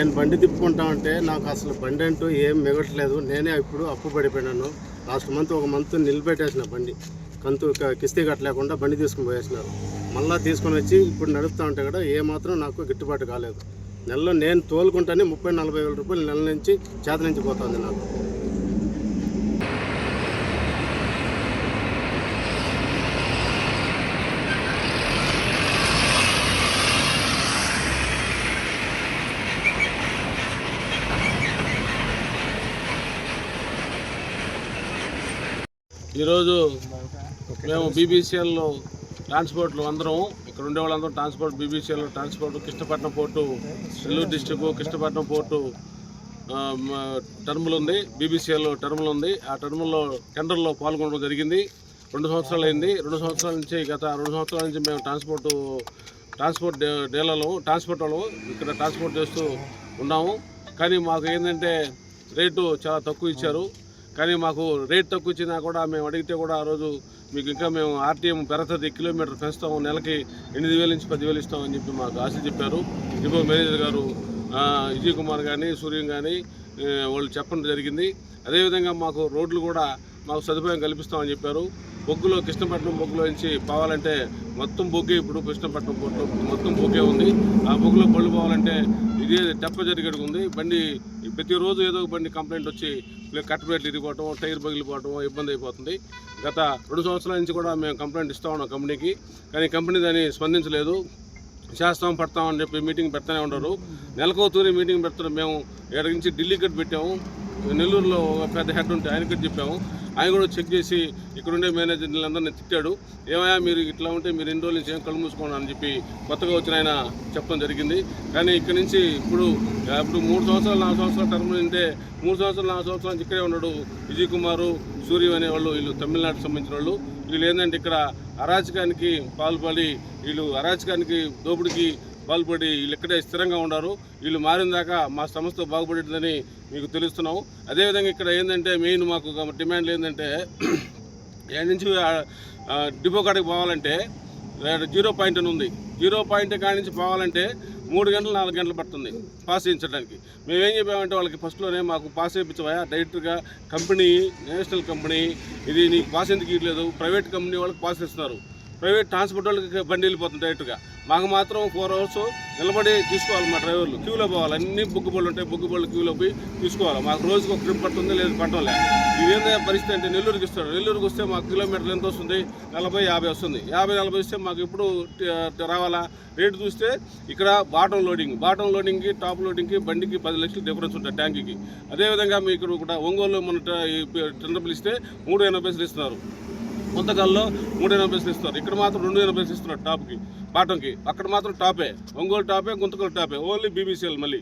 నేను బండి తిప్పుకుంటా ఉంటే నాకు అసలు బండి అంటూ ఏం మిగట్లేదు. నేనే ఇప్పుడు అప్పు పడిపోయినాను. లాస్ట్ మంత్ ఒక మంత్ నిలబెట్టేసిన బండి. కంతు కిస్తీ కట్టలేకుండా బండి తీసుకుని పోయేసినారు. మళ్ళీ తీసుకొని వచ్చి ఇప్పుడు నడుపుతా ఉంటే కూడా ఏమాత్రం నాకు గిట్టుబాటు కాలేదు. నెలలో నేను తోలుకుంటానే ముప్పై నలభై వేల రూపాయలు నెల నుంచి చేత నుంచి పోతుంది నాకు. ఈరోజు మేము బీబీసీఎల్లో ట్రాన్స్పోర్ట్లు అందరం ఇక్కడ ఉండే వాళ్ళందరం transport BBCL transport Krishnapatnam port Nellore district Krishnapatnam port టర్ములు ఉంది బీబీసీఎల్ టర్ములు ఉంది. ఆ టర్ముల్లో టెండర్లో పాల్గొనడం జరిగింది. రెండు సంవత్సరాలు అయింది. రెండు సంవత్సరాల నుంచి గత రెండు సంవత్సరాల నుంచి మేము ట్రాన్స్పోర్ట్ ట్రాన్స్పోర్ట్ డే- డీలర్లు ట్రాన్స్పోర్ట్ ఇక్కడ ట్రాన్స్పోర్ట్ చేస్తూ ఉన్నాము. కానీ మాకు ఏంటంటే రేటు చాలా తక్కువ ఇచ్చారు. కానీ మాకు రేట్ తక్కువ ఇచ్చినా కూడా మేము అడిగితే కూడా ఆ రోజు మీకు ఇంకా మేము ఆర్టీఎం పెరతది కిలోమీటర్ పెంచుతాము నెలకి ఎనిమిది వేల నుంచి పదివేలు ఇస్తామని చెప్పి మాకు ఆశ చెప్పారు. డిపో మేనేజర్ గారు విజయ్ కుమార్ కానీ సూర్యం కానీ వాళ్ళు చెప్పడం జరిగింది. అదేవిధంగా మాకు రోడ్లు కూడా మాకు సదుపాయం కల్పిస్తామని చెప్పారు. బొగ్గులో కృష్ణపట్నం బొగ్గులో నుంచి పోవాలంటే మొత్తం బొగ్గే ఇప్పుడు కృష్ణపట్నం పోర్టులో మొత్తం బొగ్గే ఉంది. ఆ బొగ్గులో పళ్ళు పోవాలంటే ఇదే తెప్ప జరిగేది ఉంది. బండి ప్రతిరోజు ఏదో ఒక బండి కంప్లైంట్ వచ్చి కట్టబెట్లు ఇరిగిపోవటం టైర్ పగిలిపోవటం ఇబ్బంది అయిపోతుంది. గత రెండు సంవత్సరాల నుంచి కూడా మేము కంప్లైంట్ ఇస్తా ఉన్నాం కంపెనీకి. కానీ కంపెనీ దాన్ని స్పందించలేదు. చేస్తాం పడతాం అని చెప్పి మీటింగ్ పెడతానే ఉండరు నెలకో తూరి మీటింగ్ పెడుతున్నాం. మేము ఇక్కడ నుంచి ఢిల్లీ కట్ పెట్టాము. నెల్లూరులో ఒక పెద్ద హెడ్ ఉంటే ఆయన చెప్పాము. ఆయన కూడా చెక్ చేసి ఇక్కడ ఉండే మేనేజర్లందరినీ తిట్టాడు. ఏమయ్యా మీరు ఇట్లా ఉంటే మీరు ఎన్ని రోజుల నుంచి ఏం కళ్ళు మూసుకోండి అని చెప్పి కొత్తగా వచ్చిన ఆయన చెప్పడం జరిగింది. కానీ ఇక్కడ నుంచి ఇప్పుడు ఇప్పుడు మూడు సంవత్సరాలు నాలుగు సంవత్సరాలు టర్మ్ ఉంటే మూడు సంవత్సరాలు నాలుగు సంవత్సరాల నుంచి ఇక్కడే ఉన్నాడు విజయ్ కుమారు సూర్య అనేవాళ్ళు వీళ్ళు తమిళనాడుకు సంబంధించిన వాళ్ళు. వీళ్ళు ఏంటంటే ఇక్కడ అరాచకానికి పాల్పడి వీళ్ళు అరాచకానికి దోపిడికి పాల్పడి వీళ్ళు ఇక్కడే స్థిరంగా ఉన్నారు. వీళ్ళు మారిన దాకా మా సంస్థ బాగుపడేదని మీకు తెలుస్తున్నాం అదేవిధంగా ఇక్కడ ఏంటంటే మెయిన్ మాకు డిమాండ్లు ఏంటంటే ఏడు నుంచి డిపో కాడికి పోవాలంటే జీరో పాయింట్ అని ఉంది. జీరో పాయింట్ కాడి నుంచి పోవాలంటే మూడు గంటలు నాలుగు గంటలు పడుతుంది పాస్ చేయించడానికి. మేమేం చెప్పామంటే వాళ్ళకి ఫస్ట్లోనే మాకు పాస్ చేయించవా డైరెక్ట్గా కంపెనీ నేషనల్ కంపెనీ ఇది నీకు పాస్ ఎందుకు ఇవ్వలేదు ప్రైవేట్ కంపెనీ వాళ్ళకి పాస్ ఇస్తున్నారు ప్రైవేట్ ట్రాన్స్పోర్ట్ వాళ్ళకి బండి వెళ్ళిపోతుంది డైరెక్ట్గా. మాకు మాత్రం ఫోర్ అవర్స్ నిలబడి తీసుకోవాలి మా డ్రైవర్లు. క్యూలో పోవాలి. అన్ని బుగ్గు బళ్ళు ఉంటాయి. బుగ్గు బళ్ళు క్యూలో పోయి తీసుకోవాలి. మాకు రోజుకి ఒక ట్రిప్ పడుతుంది లేదు పట్టడం లేదు పరిస్థితి అంటే నెల్లూరుకి ఇస్తాడు నెల్లూరుకి వస్తే మాకు కిలోమీటర్లు ఎంత వస్తుంది? నలభై యాభై వస్తుంది. యాభై నలభై వస్తే మాకు ఇప్పుడు రావాలా? రేటు చూస్తే ఇక్కడ బాటం లోడింగ్. బాటం లోడింగ్కి టాప్ లోడింగ్కి బండికి పది లక్షలు డిఫరెన్స్ ఉంటుంది ట్యాంక్కి. అదేవిధంగా మీకు ఇక్కడ కూడా ఒంగోలు మన ఈ టెండర్ పిలిస్తే మూడు ఎనభై పైసలు ఇస్తున్నారు. కొంతకాల్లో మూడు ఎనభై పైసలు ఇస్తారు ఇక్కడ మాత్రం రెండు ఎనభై పైసలు ఇస్తున్నారు టాప్కి బాటంకి. అక్కడ మాత్రం టాపే. ఒంగోలు టాపే గుంతకల్ టాపే. ఓన్లీ బీబీసీఎల్ మళ్ళీ.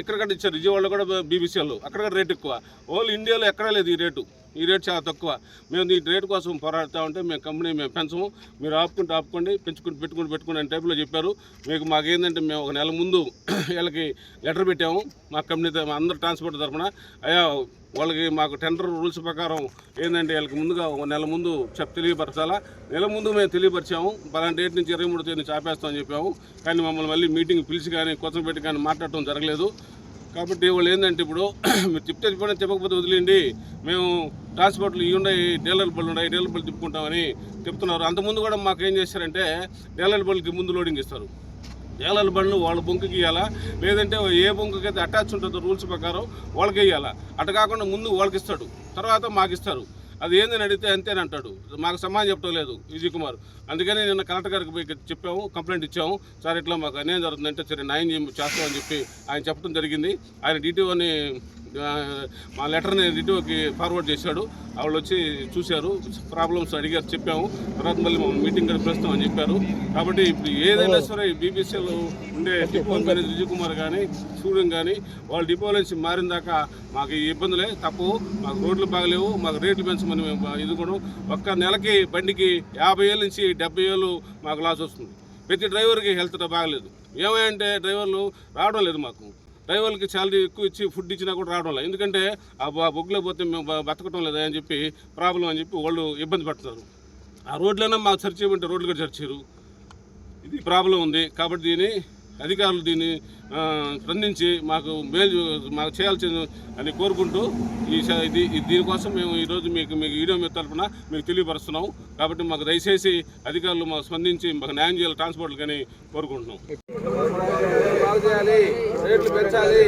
ఇక్కడ కూడా ఇచ్చారు. విజయవాడలో కూడా బీబీసీఎల్. అక్కడ కూడా రేట్ ఎక్కువ. ఓన్లీ ఇండియాలో ఎక్కడా లేదు ఈ రేటు. ఈ రేట్ చాలా తక్కువ. మేము ఈ రేట్ కోసం పోరాడుతూ ఉంటే మేము కంపెనీ మేము పెంచము. మీరు ఆపుకుంటే ఆపుకోండి పెంచుకుంటూ పెట్టుకుని పెట్టుకుని అని టైప్లో చెప్పారు. మీకు మాకేంటంటే మేము ఒక నెల ముందు వీళ్ళకి లెటర్ పెట్టాము. మా కంపెనీ మా అందరు ట్రాన్స్పోర్ట్ తరఫున. అయ్యా వాళ్ళకి మాకు టెండర్ రూల్స్ ప్రకారం ఏంటంటే వీళ్ళకి ముందుగా ఒక నెల ముందు చెప్ తెలియపరచాలా. నెల ముందు మేము తెలియపరిచాము. పలాంటి డేట్ నుంచి ఇరవై మూడు తేదీ ఆపేస్తామని చెప్పాము. కానీ మమ్మల్ని మళ్ళీ మీటింగ్ పిలిచి కానీ కొత్త పెట్టి కానీ మాట్లాడటం జరగలేదు. కాబట్టి వాళ్ళు ఏంటంటే ఇప్పుడు మీరు చెప్తే చెప్పండి చెప్పకపోతే వదిలిండి మేము ట్రాన్స్పోర్ట్లు ఇవి ఉన్నాయి డీలర్ బళ్ళు ఉన్నాయి డీలర్ బళ్ళు తిప్పుకుంటామని చెప్తున్నారు. అంతకుముందు కూడా మాకు ఏం చేస్తారంటే డీలర్ బళ్ళకి ముందు లోడింగ్ ఇస్తారు. ఏలాల బండ్లు వాళ్ళ బొంకుకి ఇవ్వాలా లేదంటే ఏ బొంకుకి అయితే అటాచ్ ఉంటుందో రూల్స్ ప్రకారం వాళ్ళకి ఇవ్వాలా అటు కాకుండా ముందు వాళ్ళకి ఇస్తాడు తర్వాత మాకు ఇస్తారు అది ఏందని అడిగితే అంతేనంటాడు మాకు సమాధానం చెప్పడం లేదు విజయ్ కుమార్. అందుకని నిన్న కలెక్టర్ గారికి పోయి చెప్పాము కంప్లైంట్ ఇచ్చాము. సార్ ఇట్లా మాకు అన్యాయం జరుగుతుందంటే సరే న్యాయం చేస్తామని చెప్పి ఆయన చెప్పడం జరిగింది. ఆయన డీటీఓని మా లెటర్ని డిటిఓకి ఫార్వర్డ్ చేశాడు. వాళ్ళు వచ్చి చూశారు ప్రాబ్లమ్స్ అడిగారు చెప్పాము. తర్వాత మళ్ళీ మమ్మల్ని మీటింగ్ గడిపిస్తాం అని చెప్పారు. కాబట్టి ఇప్పుడు ఏదైనా సరే బీబీసీలో ఉండే డిపో మేనేజర్ విజయ్ కుమార్ కానీ సూర్యం కానీ వాళ్ళు డిపో నుంచి మారిన దాకా మాకు ఈ ఇబ్బందులే తప్పు. మాకు రోడ్లు బాగలేవు మాకు రేట్లు పెంచమని మేము కూడా ఒక్క నెలకి బండికి యాభై ఏళ్ళ నుంచి డెబ్బై ఏళ్ళు మాకు లాస్ వస్తుంది. ప్రతి డ్రైవర్కి హెల్త్ బాగలేదు. ఏమంటే డ్రైవర్లు రావడం లేదు మాకు. డ్రైవర్లకి శాలరీ ఎక్కువ ఇచ్చి ఫుడ్ ఇచ్చినా కూడా రావడం లేదు. ఎందుకంటే ఆ బొగ్గులో పోతే మేము బతకటం లేదా అని చెప్పి ప్రాబ్లం అని చెప్పి వాళ్ళు ఇబ్బంది పడుతున్నారు. ఆ రోడ్లైనా మాకు సర్చ్ చేయమంటే రోడ్లు కూడా సర్చ్ చేయరు. ఇది ప్రాబ్లం ఉంది. కాబట్టి దీన్ని అధికారులు దీన్ని స్పందించి మాకు మేలు మాకు చేయాల్సిన అని కోరుకుంటూ ఈ ఇది దీనికోసం మేము ఈరోజు మీకు మీకు వీడియో మీ తరఫున మీకు తెలియపరుస్తున్నాం కాబట్టి మాకు దయచేసి అధికారులు మాకు స్పందించి మాకు న్యాయం చేయాలి ట్రాన్స్పోర్ట్ కానీ కోరుకుంటున్నాం. రేట్లు పెంచాలి.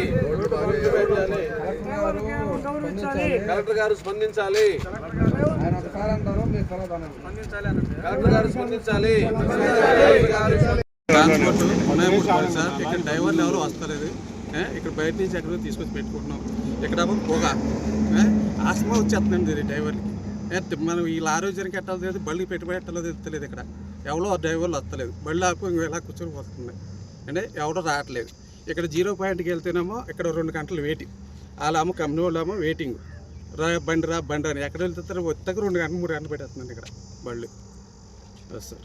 కలెక్టర్ గారు స్పందించాలి. కలెక్టర్ గారు స్పందించాలి. ట్రాన్స్పోర్ట్. ఉన్నాయి సార్. ఇక్కడ డ్రైవర్లు ఎవరు వస్తలేదు. ఇక్కడ బయట నుంచి ఎక్కడో తీసుకొచ్చి పెట్టుకుంటున్నాం. ఇక్కడ పొగ. ఆస్మా వచ్చేస్తుందండి ఇది డ్రైవర్కి. మనం ఈ ఆరోగ్యానికి తెలియదు బళ్ళకి పెట్టుబడి ఎట్టాలో తెలియదు ఇక్కడ. ఎవరో డ్రైవర్లు వస్తలేదు. బళ్ళు ఆపు ఇంకో ఇలా కూర్చొని వస్తుంది అంటే ఎవడో రావట్లేదు. ఇక్కడ జీరో పాయింట్కి వెళ్తేనేమో ఇక్కడ రెండు గంటలు వెయిటింగ్. అలా కంపెనీ వాళ్ళేమో వెయిటింగ్. రా బండి రా బండి అని ఎక్కడ వెళ్తారో వచ్చాక రెండు గంటలు మూడు గంటలు పెట్టేస్తున్నాను ఇక్కడ బళ్ళు. Sir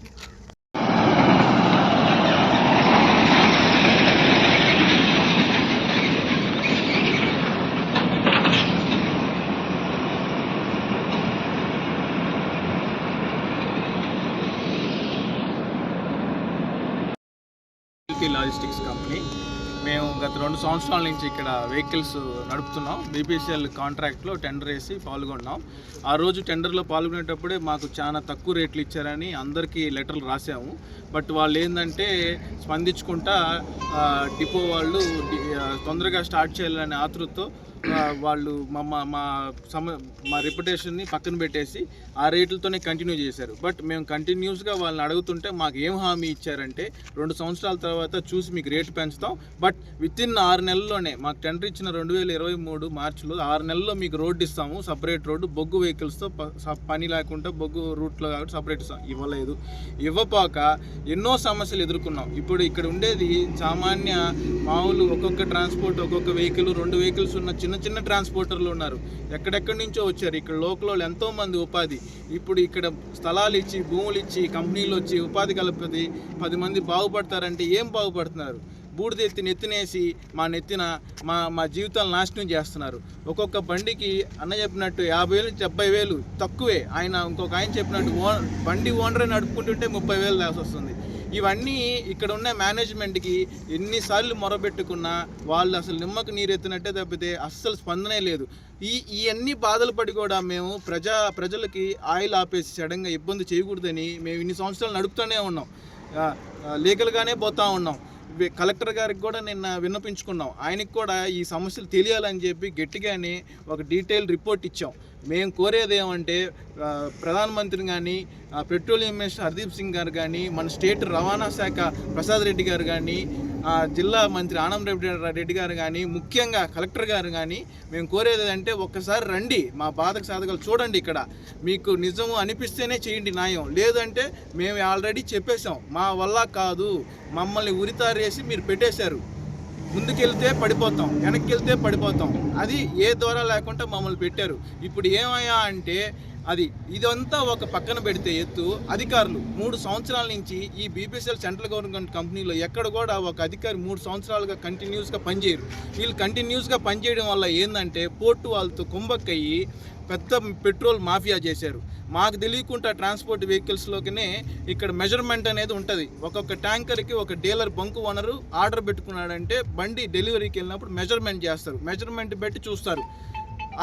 LP logistics company. మేము గత రెండు సంవత్సరాల నుంచి ఇక్కడ వెహికల్స్ నడుపుతున్నాం. బీపీసీఎల్ కాంట్రాక్ట్లో టెండర్ వేసి పాల్గొన్నాం. ఆ రోజు టెండర్లో పాల్గొనేటప్పుడే మాకు చాలా తక్కువ రేట్లు ఇచ్చారని అందరికీ లెటర్లు రాసాము బట్ వాళ్ళు ఏంటంటే స్పందించుకుంటా డిపో వాళ్ళు తొందరగా స్టార్ట్ చేయాలనే ఆతృతతో వాళ్ళు మా మా మా సమ మా రెప్యుటేషన్ని పక్కన పెట్టేసి ఆ రేట్లతోనే కంటిన్యూ చేశారు. బట్ మేము కంటిన్యూస్గా వాళ్ళని అడుగుతుంటే మాకు ఏం హామీ ఇచ్చారంటే రెండు సంవత్సరాల తర్వాత చూసి మీకు రేటు పెంచుతాం. బట్ విత్ ఇన్ ఆరు నెలల్లోనే మాకు టెండర్ ఇచ్చిన రెండు వేల ఇరవై మూడు మార్చిలో ఆరు నెలల్లో మీకు రోడ్డు ఇస్తాము. సపరేట్ రోడ్డు బొగ్గు వెహికల్స్తో ప- పని లేకుండా బొగ్గు రూట్లో కాబట్టి సపరేట్ ఇస్తాం. ఇవ్వలేదు. ఇవ్వపోక ఎన్నో సమస్యలు ఎదుర్కొన్నాం. ఇప్పుడు ఇక్కడ ఉండేది సామాన్య మామూలు ఒక్కొక్క ట్రాన్స్పోర్ట్ ఒక్కొక్క వెహికల్ రెండు వెహికల్స్ ఉన్న చిన్న చిన్న చిన్న ట్రాన్స్పోర్టర్లు ఉన్నారు. ఎక్కడెక్కడి నుంచో వచ్చారు. ఇక్కడ లోకల్ వాళ్ళు ఉపాధి. ఇప్పుడు ఇక్కడ స్థలాలు ఇచ్చి భూములు ఇచ్చి కంపెనీలు వచ్చి ఉపాధి కలిపి పది మంది బాగుపడతారంటే ఏం బాగుపడుతున్నారు? బూడిద ఎత్తి నెత్తినేసి మా నెత్తిన మా మా జీవితాలు నాశనం చేస్తున్నారు. ఒక్కొక్క బండికి అన్న చెప్పినట్టు యాభై వేలు డెబ్బై వేలు తక్కువే. ఆయన ఇంకొక ఆయన చెప్పినట్టు ఓ బండి ఓనరే నడుపుకుంటుంటే ముప్పై వేలు దాసి వస్తుంది. ఇవన్నీ ఇక్కడ ఉన్న మేనేజ్మెంట్కి ఎన్నిసార్లు మొరబెట్టుకున్నా వాళ్ళు అసలు నిమ్మకు నీరెత్తినట్టే తప్పితే అస్సలు స్పందనే లేదు. ఈ ఇవన్నీ బాధలు పడి కూడా మేము ప్రజా ప్రజలకి ఆయిల్ ఆపేసి సడన్గా ఇబ్బంది చేయకూడదని మేము ఇన్ని సంవత్సరాలు నడుపుతూనే ఉన్నాం. లీగల్గానే పోతా ఉన్నాం. కలెక్టర్ గారికి కూడా నిన్న విన్నపించుకున్నాం. ఆయనకి కూడా ఈ సమస్యలు తెలియాలని చెప్పి గట్టిగానే ఒక డీటెయిల్ రిపోర్ట్ ఇచ్చాం. మేము కోరేది ఏమంటే ప్రధానమంత్రి కానీ పెట్రోలియం మినిస్టర్ హర్దీప్ సింగ్ గారు కానీ మన స్టేట్ రవాణా శాఖ ప్రసాద్ రెడ్డి గారు కానీ జిల్లా మంత్రి ఆనం రెడ్డి రెడ్డి గారు కానీ ముఖ్యంగా కలెక్టర్ గారు కానీ మేము కోరేది అంటే ఒక్కసారి రండి మా బాధకు సాధకాలు చూడండి ఇక్కడ. మీకు నిజము అనిపిస్తేనే చేయండి న్యాయం. లేదంటే మేము ఆల్రెడీ చెప్పేశాం. మా వల్ల కాదు. మమ్మల్ని ఉరితారేసి మీరు పెట్టేశారు. ముందుకెళ్తే పడిపోతాం వెనక్కి వెళ్తే పడిపోతాం. అది ఏ ద్వారా లేకుండా మమ్మల్ని పెట్టారు. ఇప్పుడు ఏమయ్యా అంటే అది ఇదంతా ఒక పక్కన పెడితే ఎత్తు అధికారులు మూడు సంవత్సరాల నుంచి ఈ బీపీసీఎల్ సెంట్రల్ గవర్నమెంట్ కంపెనీలో ఎక్కడ కూడా ఒక అధికారి మూడు సంవత్సరాలుగా కంటిన్యూస్గా పనిచేయరు. వీళ్ళు కంటిన్యూస్గా పనిచేయడం వల్ల ఏంటంటే పోర్టు వాళ్ళతో కుంభక్కయ్యి పెద్ద పెట్రోల్ మాఫియా చేశారు. మాకు తెలియకుండా ట్రాన్స్పోర్ట్ వెహికల్స్లోకినే ఇక్కడ మెజర్మెంట్ అనేది ఉంటుంది. ఒక్కొక్క ట్యాంకర్కి ఒక డీలర్ బంకు ఓనరు ఆర్డర్ పెట్టుకున్నాడంటే బండి డెలివరీకి వెళ్ళినప్పుడు మెజర్మెంట్ చేస్తారు. మెజర్మెంట్ పెట్టి చూస్తారు.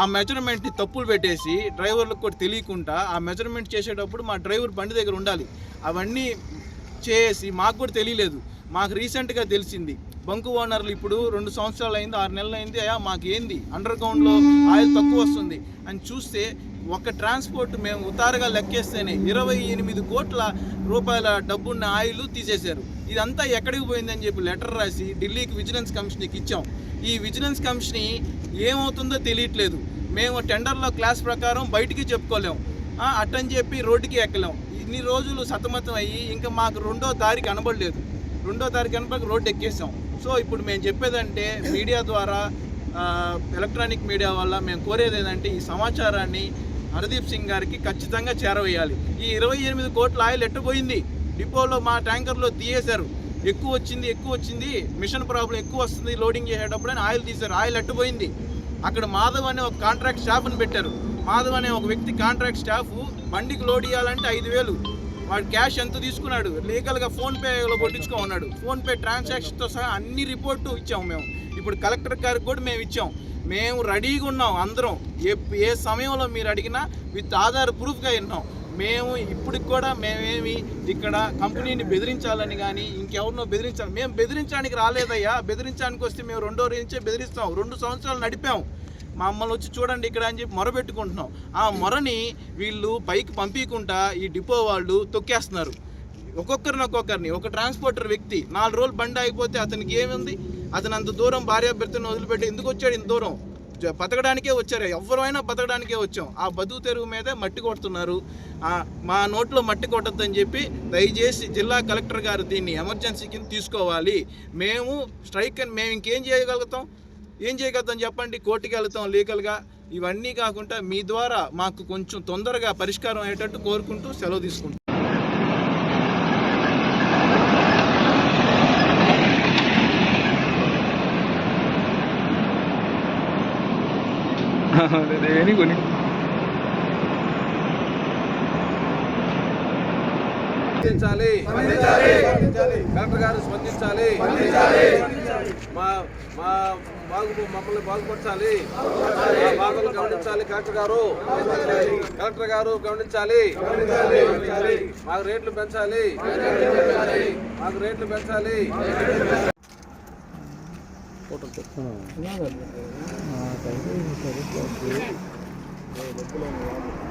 ఆ మెజర్మెంట్ని తప్పులు పెట్టేసి డ్రైవర్లకు కూడా తెలియకుండా ఆ మెజర్మెంట్ చేసేటప్పుడు మా డ్రైవర్ బండి దగ్గర ఉండాలి. అవన్నీ చేసి మాకు కూడా తెలియలేదు. మాకు రీసెంట్గా తెలిసింది. బంకు ఓనర్లు ఇప్పుడు రెండు సంవత్సరాలు అయింది ఆరు నెలలు అయింది అయ్యా మాకు ఏంది? అండర్ గ్రౌండ్లో ఆయిల్ తక్కువ వస్తుంది. అని చూస్తే ఒక ట్రాన్స్పోర్ట్ మేము ఉతారుగా లెక్కేస్తేనే ఇరవై ఎనిమిది కోట్ల రూపాయల డబ్బున్న ఆయిల్ తీసేశారు. ఇదంతా ఎక్కడికి పోయిందని చెప్పి లెటర్ రాసి ఢిల్లీకి విజిలెన్స్ కమిషన్కి ఇచ్చాం. ఈ విజిలెన్స్ కమిషన్ ఏమవుతుందో తెలియట్లేదు. మేము టెండర్లో క్లాస్ ప్రకారం బయటికి చెప్పుకోలేము అట్టని చెప్పి రోడ్డుకి ఎక్కలేం. ఇన్ని రోజులు సతమతం అయ్యి ఇంకా మాకు రెండో తారీఖు కనబడలేదు. రెండో తారీఖు కనబడి రోడ్డు ఎక్కేసాం. సో ఇప్పుడు మేము చెప్పేదంటే మీడియా ద్వారా ఎలక్ట్రానిక్ మీడియా వల్ల మేము కోరేది ఏంటంటే ఈ సమాచారాన్ని హర్దీప్ సింగ్ గారికి ఖచ్చితంగా చేరవేయాలి. ఈ ఇరవై ఎనిమిది కోట్ల ఆయిల్ ఎట్టుపోయింది? డిపోలో మా ట్యాంకర్లో తీయేశారు. ఎక్కువ వచ్చింది ఎక్కువ వచ్చింది. మిషన్ ప్రాబ్లం ఎక్కువ వస్తుంది లోడింగ్ చేసేటప్పుడు అని ఆయిల్ తీశారు. ఆయిల్ ఎట్టుపోయింది అక్కడ మాధవ్ అనే ఒక కాంట్రాక్ట్ స్టాఫ్ని పెట్టారు. మాధవ్ అనే ఒక వ్యక్తి కాంట్రాక్ట్ స్టాఫ్ బండికి లోడ్ ఇవ్వాలంటే ఐదు వేలు. వాడు క్యాష్ ఎంత తీసుకున్నాడు? లీగల్గా ఫోన్పేలో కొట్టించుకో ఉన్నాడు ఫోన్పే ట్రాన్సాక్షన్తో సహా అన్ని రిపోర్టు ఇచ్చాము మేము. ఇప్పుడు కలెక్టర్ గారికి కూడా మేము ఇచ్చాం. మేము రెడీగా ఉన్నాం అందరం. ఏ ఏ సమయంలో మీరు అడిగినా విత్ ఆధార్ ప్రూఫ్గా ఉన్నాం మేము ఇప్పటికి కూడా మేమేమి ఇక్కడ కంపెనీని బెదిరించాలని కానీ ఇంకెవరినో బెదిరించాలి మేము బెదిరించడానికి రాలేదయ్యా. బెదిరించడానికి వస్తే మేము రెండో నుంచే బెదిరిస్తాం. రెండు సంవత్సరాలు నడిపాము మమ్మల్ని వచ్చి చూడండి ఇక్కడ అని చెప్పి మొరబెట్టుకుంటున్నాం ఆ మొరని వీళ్ళు పైకి పంపించకుండా ఈ డిపో వాళ్ళు తొక్కేస్తున్నారు. ఒక్కొక్కరిని ఒక్కొక్కరిని. ఒక ట్రాన్స్పోర్టర్ వ్యక్తి నాలుగు రోజులు బండి ఆగిపోతే అతనికి ఏముంది? అతను అంత దూరం భార్యాభర్తను వదిలిపెట్టి ఎందుకు వచ్చాడు ఇంత దూరం? బతకడానికే వచ్చారు. ఎవరైనా బతకడానికే వచ్చాం. ఆ బతుకు తెరువు మీదే మట్టి కొడుతున్నారు. మా నోట్లో మట్టి కొట్టద్దని చెప్పి దయచేసి జిల్లా కలెక్టర్ గారు దీన్ని ఎమర్జెన్సీ కింద తీసుకోవాలి. మేము స్ట్రైక్ అని మేము ఇంకేం చేయగలుగుతాం? ఏం చేయగలుగుతాం చెప్పండి? కోర్టుకి వెళ్తాం లీగల్గా. ఇవన్నీ కాకుండా మీ ద్వారా మాకు కొంచెం తొందరగా పరిష్కారం అయ్యేటట్టు కోరుకుంటూ సెలవు తీసుకుంటాం స్పందించాలి. కలెక్టర్ గారు స్పందించాలి. మా మా బాగు మమ్మల్ని బాగుపరచాలి. మా బాధలు గమనించాలి కలెక్టర్ గారు. కలెక్టర్ గారు గమనించాలి. మాకు రేట్లు పెంచాలి. మాకు రేట్లు పెంచాలి. 哎，这个感觉，哎，我不能玩。